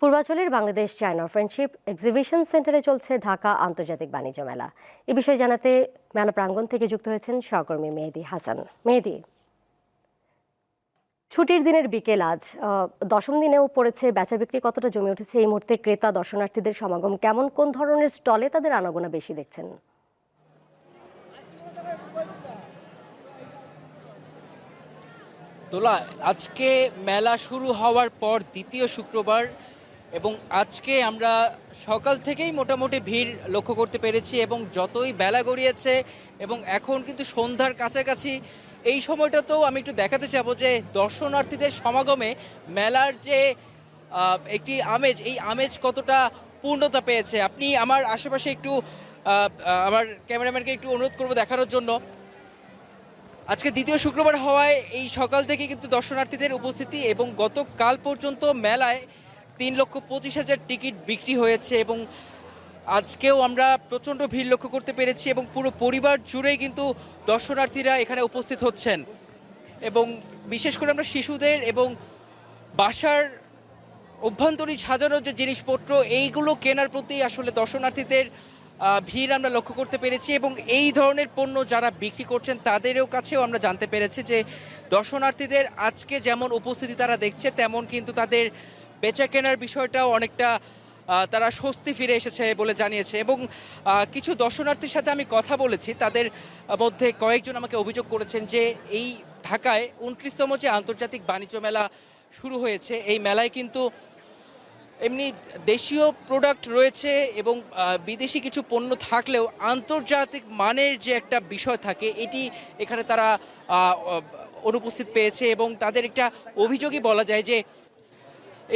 পূর্বাঞ্চলের Bangladesh China friendship exhibition সেন্টারে চলছে ঢাকা আন্তর্জাতিক বাণিজ্য মেলা। এ বিষয়ে জানাতে মেলা প্রাঙ্গণ থেকে যুক্ত হয়েছেন সহকর্মী মেহেদি হাসান। মেহেদি, ছুটির দিনের বিকেল আজ দশম দিনেও পড়েছে, বেচা বিক্রি কতটা জমে উঠেছে, এই মুহূর্তে ক্রেতা, দর্শনার্থীদের সমাগম কেমন, কোন ধরনের স্টলে তাদের আনাগোনা বেশি দেখছেন? দোলা আজকে মেলা শুরু হওয়ার পর দ্বিতীয় শুক্রবার এবং আজকে আমরা সকাল থেকেই মোটামুটি ভিড় লক্ষ্য করতে পেরেছি এবং যতই বেলা গড়িয়েছে এবং এখন কিন্তু সন্ধ্যার কাছাকাছি, এই সময়টাতেও আমি একটু দেখাতে চাবো যে দর্শনার্থীদের সমাগমে মেলার যে একটি আমেজ, এই আমেজ কতটা পূর্ণতা পেয়েছে। আপনি আমার আশেপাশে একটু আমার ক্যামেরাম্যানকে একটু অনুরোধ করব দেখানোর জন্য। আজকে দ্বিতীয় শুক্রবার হওয়ায় এই সকাল থেকে কিন্তু দর্শনার্থীদের উপস্থিতি এবং গতকাল পর্যন্ত মেলায় তিন লক্ষ পঁচিশ হাজার টিকিট বিক্রি হয়েছে এবং আজকেও আমরা প্রচণ্ড ভিড় লক্ষ্য করতে পেরেছি এবং পুরো পরিবার জুড়েই কিন্তু দর্শনার্থীরা এখানে উপস্থিত হচ্ছেন। এবং বিশেষ করে আমরা শিশুদের এবং বাসার অভ্যন্তরীণ সাজানো যে জিনিসপত্র, এইগুলো কেনার প্রতি আসলে দর্শনার্থীদের ভিড় আমরা লক্ষ্য করতে পেরেছি এবং এই ধরনের পণ্য যারা বিক্রি করছেন তাদেরও কাছেও আমরা জানতে পেরেছি যে দর্শনার্থীদের আজকে যেমন উপস্থিতি তারা দেখছে, তেমন কিন্তু তাদের বেচা কেনার বিষয়টাও অনেকটা তারা স্বস্তি ফিরে এসেছে বলে জানিয়েছে। এবং কিছু দর্শনার্থীর সাথে আমি কথা বলেছি, তাদের মধ্যে কয়েকজন আমাকে অভিযোগ করেছেন যে এই ঢাকায় উনত্রিশতম যে আন্তর্জাতিক বাণিজ্য মেলা শুরু হয়েছে, এই মেলায় কিন্তু এমনি দেশীয় প্রোডাক্ট রয়েছে এবং বিদেশি কিছু পণ্য থাকলেও আন্তর্জাতিক মানের যে একটা বিষয় থাকে, এটি এখানে তারা অনুপস্থিত পেয়েছে এবং তাদের একটা অভিযোগই বলা যায় যে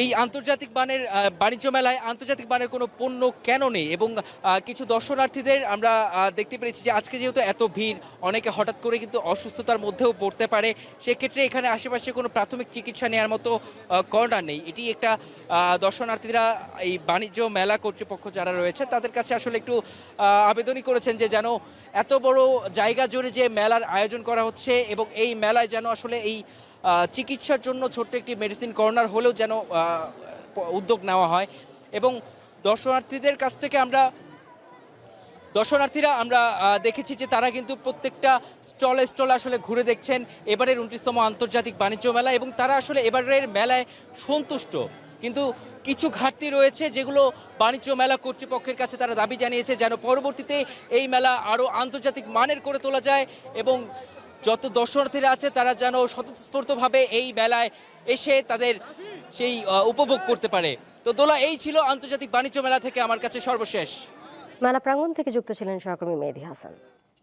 এই আন্তর্জাতিক মানের বাণিজ্য মেলায় আন্তর্জাতিক মানের কোনো পণ্য কেন নেই? এবং কিছু দর্শনার্থীদের আমরা দেখতে পেরেছি যে আজকে যেহেতু এত ভিড়, অনেকে হঠাৎ করে কিন্তু অসুস্থতার মধ্যেও পড়তে পারে। সেক্ষেত্রে এখানে আশেপাশে কোনো প্রাথমিক চিকিৎসা নেওয়ার মতো কর্নার নেই। এটি একটা দর্শনার্থীরা এই বাণিজ্য মেলা কর্তৃপক্ষ যারা রয়েছে, তাদের কাছে আসলে একটু আবেদনই করেছেন যে যেন এত বড় জায়গা জুড়ে যে মেলার আয়োজন করা হচ্ছে এবং এই মেলায় যেন আসলে এই চিকিৎসার জন্য ছোট্ট একটি মেডিসিন কর্নার হলেও যেন উদ্যোগ নেওয়া হয়। এবং দর্শনার্থীদের কাছ থেকে আমরা, দর্শনার্থীরা আমরা দেখেছি যে তারা কিন্তু প্রত্যেকটা স্টলে স্টলে আসলে ঘুরে দেখছেন। এবারের উনত্রিশতম আন্তর্জাতিক বাণিজ্য মেলা এবং তারা আসলে এবারের মেলায় সন্তুষ্ট। কিন্তু কিছু ঘাটতি রয়েছে যেগুলো বাণিজ্য মেলা কর্তৃপক্ষের কাছে তারা দাবি জানিয়েছে যেন পরবর্তীতে এই মেলা আরও আন্তর্জাতিক মানের করে তোলা যায় এবং যত দর্শনার্থীরা আছে, তারা যেন স্বতঃস্ফূর্তভাবে এই মেলায় এসে তাদের সেই উপভোগ করতে পারে। তো দোলা, এই ছিল আন্তর্জাতিক বাণিজ্য মেলা থেকে আমার কাছে সর্বশেষ। মেলা প্রাঙ্গণ থেকে যুক্ত ছিলেন সহকর্মী মেহেদি হাসান।